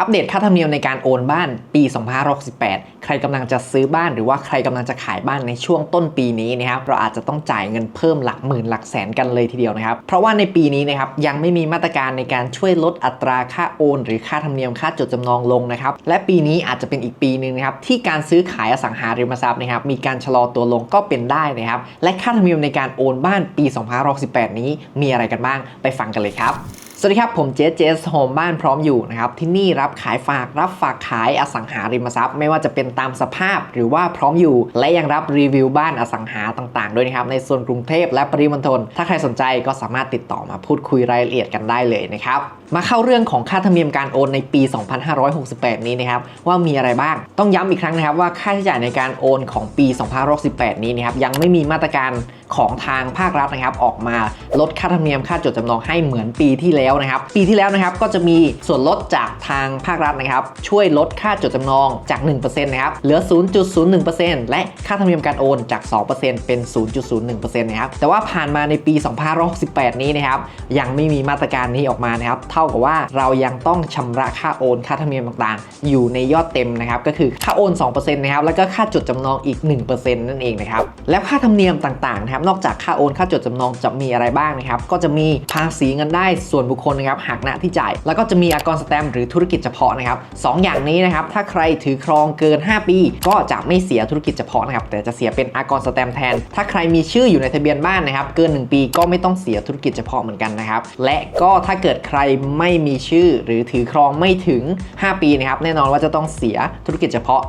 อัปเดตค่าธรรมเนียมในการโอนบ้านปี2568 ใครกำลังจะซื้อบ้านหรือว่าใครกำลังจะขายบ้านในช่วงต้นปีนี้นะครับเราอาจจะต้องจ่ายเงินเพิ่มหลักหมื่นหลักแสนกันเลยทีเดียวนะครับ เพราะว่าในปีนี้นะครับยังไม่มีมาตรการในการช่วยลดอัตราค่าโอน หรือค่าธรรมเนียมค่าจดจำนองลงนะครับและปีนี้อาจจะเป็นอีกปีหนึ่งนะครับที่การซื้อขายอสังหาริมทรัพย์นะครับมีการชะลอตัวลงก็เป็นได้นะครับและค่าธรรมเนียมในการโอนบ้านปี2568 นี้มีอะไรกันบ้างไปฟังกันเลยครับ สวัสดีครับ ผมเจสเจสโฮมบ้านพร้อมอยู่นะครับที่นี่รับขายฝากรับฝากขายอสังหาริมทรัพย์ ไม่ว่าจะเป็นตามสภาพหรือว่าพร้อมอยู่ และยังรับรีวิวบ้านอสังหาต่างๆ ด้วยนะครับในส่วนกรุงเทพและปริมณฑลถ้าใครสนใจก็สามารถติดต่อมาพูดคุยรายละเอียดกันได้เลยนะครับมาเข้าเรื่องของค่าธรรมเนียมการโอนในปี 2568 นี้นะครับว่ามีอะไรบ้างต้องย้ำอีกครั้งนะครับว่าค่าใช้จ่ายในการโอนของปี 2568 นี้นะครับยังไม่มีมาตรการของทางภาครัฐนะครับออกมาลดค่าธรรมเนียมค่าจดจำนองให้เหมือนปีที่แล้วนะครับ ปีที่แล้วนะครับก็จะมีส่วนลดจากทางภาครัฐนะครับ ช่วยลดค่าจดจำนองจาก 1%นะครับ เหลือ 0.01%และค่าธรรมเนียมการโอนจาก 2%เป็น 0.01%นะครับ แต่ว่าผ่านมาในปี 2568 นี้นะครับ ยังไม่มีมาตรการนี้ออกมานะครับ เท่ากับว่าเรายังต้องชำระค่าโอน ค่าธรรมเนียมต่างๆ อยู่ในยอดเต็มนะครับ ก็คือค่าโอน 2%นะครับ แล้วก็ค่าจดจำนองอีก 1%นั่นเองนะครับ แล้วค่าธรรมเนียมต่างๆ นะครับ นอกจากค่าโอน ค่าจดจำนองจะมีอะไรบ้างนะครับ ก็จะมีภาษีเงินได้ส่วนบุคคลนะครับหักหน้าที่จ่าย แล้วก็จะมีอากรสแตมหรือธุรกิจเฉพาะนะครับสองอย่างนี้นะครับถ้าใครถือครองเกิน 5 ปี ก็จะไม่เสียธุรกิจเฉพาะนะครับแต่จะเสียเป็นอากรสแตมแทน ถ้าใครมีชื่ออยู่ในทะเบียนบ้านนะครับเกิน 1 ปีก็ไม่ต้องเสียธุรกิจเฉพาะเหมือนกันนะครับและก็ถ้าเกิดใครไม่มีชื่อหรือถือครองไม่ถึง 5 ปีนะครับแน่นอนว่าจะต้องเสียธุรกิจเฉพาะ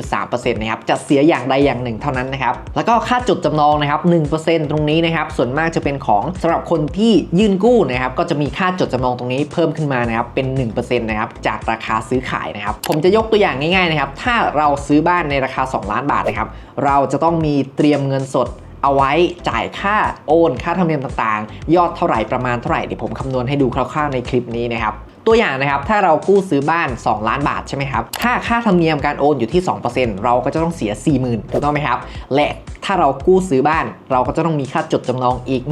3.3%นะครับจะเสียอย่างใดอย่างหนึ่งเท่านั้นนะครับแล้วก็ค่าจดจำนองนะครับ1%ตรงนี้นะครับส่วนมากจะเป็นของสำหรับคนที่ยื่นกู้นะครับก็จะมีค่าจดจำนองตรงนี้เพิ่มขึ้นมานะครับเป็น 1%นะครับจากราคาซื้อขายนะครับผมจะยกตัวอย่างง่ายๆนะครับถ้าเราซื้อบ้านในราคา 2 ล้านบาทนะครับเราจะต้องมีเตรียมเงินสดเอาไว้จ่ายค่าโอน ค่าธรรมเนียมต่างๆ ยอดเท่าไหร่ประมาณเท่าไหร่เดี๋ยวผมคำนวณให้ดูคร่าวๆในคลิปนี้นะครับตัวอย่างนะครับถ้าเรากู้ซื้อบ้าน 2 ล้านบาทใช่ไหมครับถ้าค่าธรรมเนียมการโอนอยู่ที่ 2%เราก็จะต้องเสีย 40,000ถูกต้องไหมครับและถ้าเรากู้ซื้อบ้าน เราก็จะต้องมีค่าจดจำนองอีก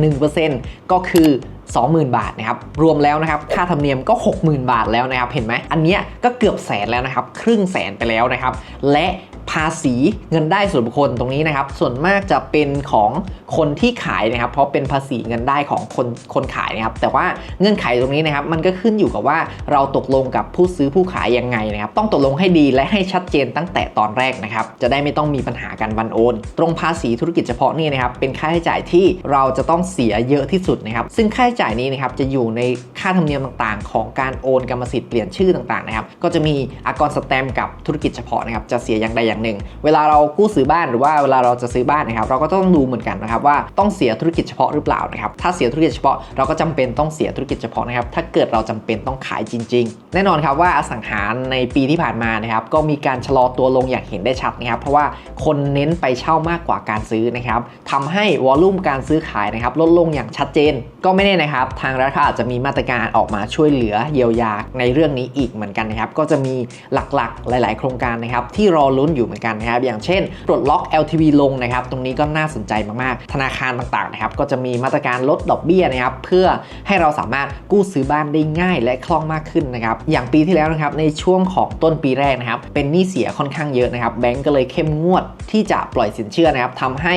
1%ก็คือ 20,000 บาทนะครับรวมแล้วนะครับค่าธรรมเนียมก็ 60,000 บาทแล้วนะครับเห็นไหมอันเนี้ยก็เกือบแสนแล้วนะครับครึ่งแสนไปแล้วนะครับและ ภาษีเงินได้ส่วนบุคคลตรงนี้นะครับ ส่วนมากจะเป็นของคนที่ขายนะครับ เพราะเป็นภาษีเงินได้ของคนคนขายนะครับ แต่ว่าเงื่อนไขตรงนี้นะครับ มันก็ขึ้นอยู่กับว่าเราตกลงกับผู้ซื้อผู้ขายยังไงนะครับ ต้องตกลงให้ดีและให้ชัดเจนตั้งแต่ตอนแรกนะครับ จะได้ไม่ต้องมีปัญหากันวันโอน ตรงภาษีธุรกิจเฉพาะนี่นะครับ เป็นค่าใช้จ่ายที่เราจะต้องเสียเยอะที่สุดนะครับ ซึ่งค่าใช้จ่ายนี้นะครับจะอยู่ในค่าธรรมเนียมต่างๆ ของการโอนกรรมสิทธิ์เปลี่ยนชื่อต่างๆนะครับ ก็จะมีอากรสแตมกับธุรกิจเฉพาะนะครับ จะเสียอย่างใดอย่างหนึ่ง เวลาเรากู้ซื้อบ้านหรือว่าเวลาเราจะซื้อบ้านนะครับ เราก็ต้องดูเหมือนกันนะครับว่าต้องเสียธุรกิจเฉพาะหรือเปล่านะครับ ถ้าเสียธุรกิจเฉพาะเราก็จำเป็นต้องเสียธุรกิจเฉพาะนะครับ ถ้าเกิดเราจำเป็นต้องขายจริง ๆ แน่นอนครับว่าอสังหารในปีที่ผ่านมานะครับ ก็มีการชะลอตัวลงอย่างเห็นได้ชัดนะครับ เพราะว่าคนเน้นไปเช่ามากกว่าการซื้อนะครับทำให้วอลลุ่มการซื้อขายนะครับลดลงอย่างชัดเจน ก็ไม่แน่นะครับ ทางรัฐอาจจะมีมาตรการออกมาช่วยเหลือเยียวยาในเรื่องนี้อีกเหมือนกันนะครับ ก็จะมีหลักๆ หลาย ๆ โครงการนะครับที่รอลุ้นอยู่เหมือนกันนะครับอย่างเช่นปลดล็อก LTV ลงนะครับตรงนี้ก็น่าสนใจมากๆ ธนาคารต่างๆนะครับก็จะมีมาตรการลดดอกเบี้ยนะครับเพื่อให้เราสามารถกู้ซื้อบ้านได้ง่ายและคล่องมากขึ้นนะครับอย่างปีที่แล้วนะครับในช่วงของต้นปีแรกนะครับเป็นหนี้เสียค่อนข้างเยอะนะครับแบงก์ก็เลยเข้มงวดที่จะปล่อยสินเชื่อนะครับทำให้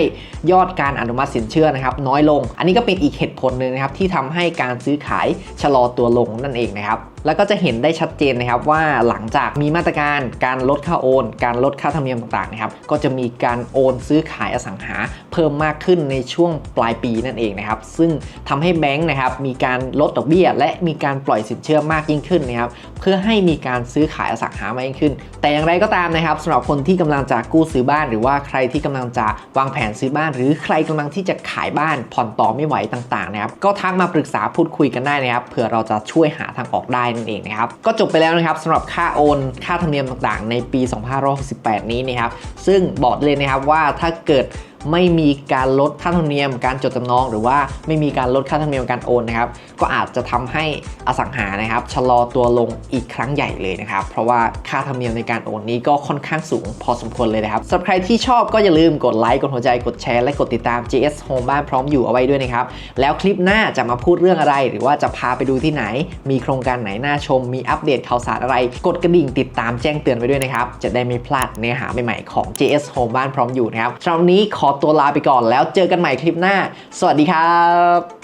ยอดการอนุมัติสินเชื่อนะครับน้อยลง อันนี้ก็เป็นอีกเหตุผลหนึ่งนะครับที่ทำให้การซื้อขายชะลอตัวลงนั่นเองนะครับ แล้วก็จะเห็นได้ชัดเจนนะครับว่าหลังจากมีมาตรการการลดค่าโอน การลดค่าธรรมเนียมต่างๆนะครับก็จะมีการโอนซื้อขายอสังหาเพิ่มมากขึ้นในช่วงปลายปีนั่นเองนะครับซึ่งทำให้แบงค์นะครับมีการลดดอกเบี้ย และมีการปล่อยสินเชื่อมากยิ่งขึ้นนะครับเพื่อให้มีการซื้อขายอสังหามากยิ่งขึ้น แต่อย่างไรก็ตามนะครับสำหรับคนที่กำลังจะกู้ซื้อบ้าน หรือว่าใครที่กำลังจะวางแผนซื้อบ้าน หรือใครกำลังที่จะขายบ้านผ่อนต่อไม่ไหวต่างๆนะครับก็ทักมาปรึกษาพูดคุยกันได้นะครับเผื่อเราจะช่วยหาทางออกได้นั่นเองนะครับ ก็จบไปแล้วนะครับสำหรับค่าโอน ค่าธรรมเนียมต่างๆ ในปี 2568 นี้นะครับ ซึ่งบอกเลยนะครับว่าถ้าเกิด ไม่มีการลดค่าธรรมเนียมการจดจำนอง หรือว่าไม่มีการลดค่าธรรมเนียมการโอนนะครับ ก็อาจจะทำให้อสังหานะครับชะลอตัวลงอีกครั้งใหญ่เลยนะครับ เพราะว่าค่าธรรมเนียมในการโอนนี้ก็ค่อนข้างสูงพอสมควรเลยนะครับสำหรับใครที่ชอบก็อย่าลืมกดไลค์กดหัวใจกดแชร์และกดติดตาม JS Home บ้านพร้อมอยู่เอาไว้ด้วยนะครับ แล้วคลิปหน้าจะมาพูดเรื่องอะไร หรือว่าจะพาไปดูที่ไหน มีโครงการไหนน่าชม มีอัปเดตข่าวสารอะไร กดกระดิ่งติดตามแจ้งเตือนไว้ด้วยนะครับจะได้ไม่พลาดเนื้อหาใหม่ๆของ JS Home บ้านพร้อมอยู่นะครับสำหรับวันนี้ขอตัวลาไปก่อนแล้วเจอกันใหม่คลิปหน้า สวัสดีครับ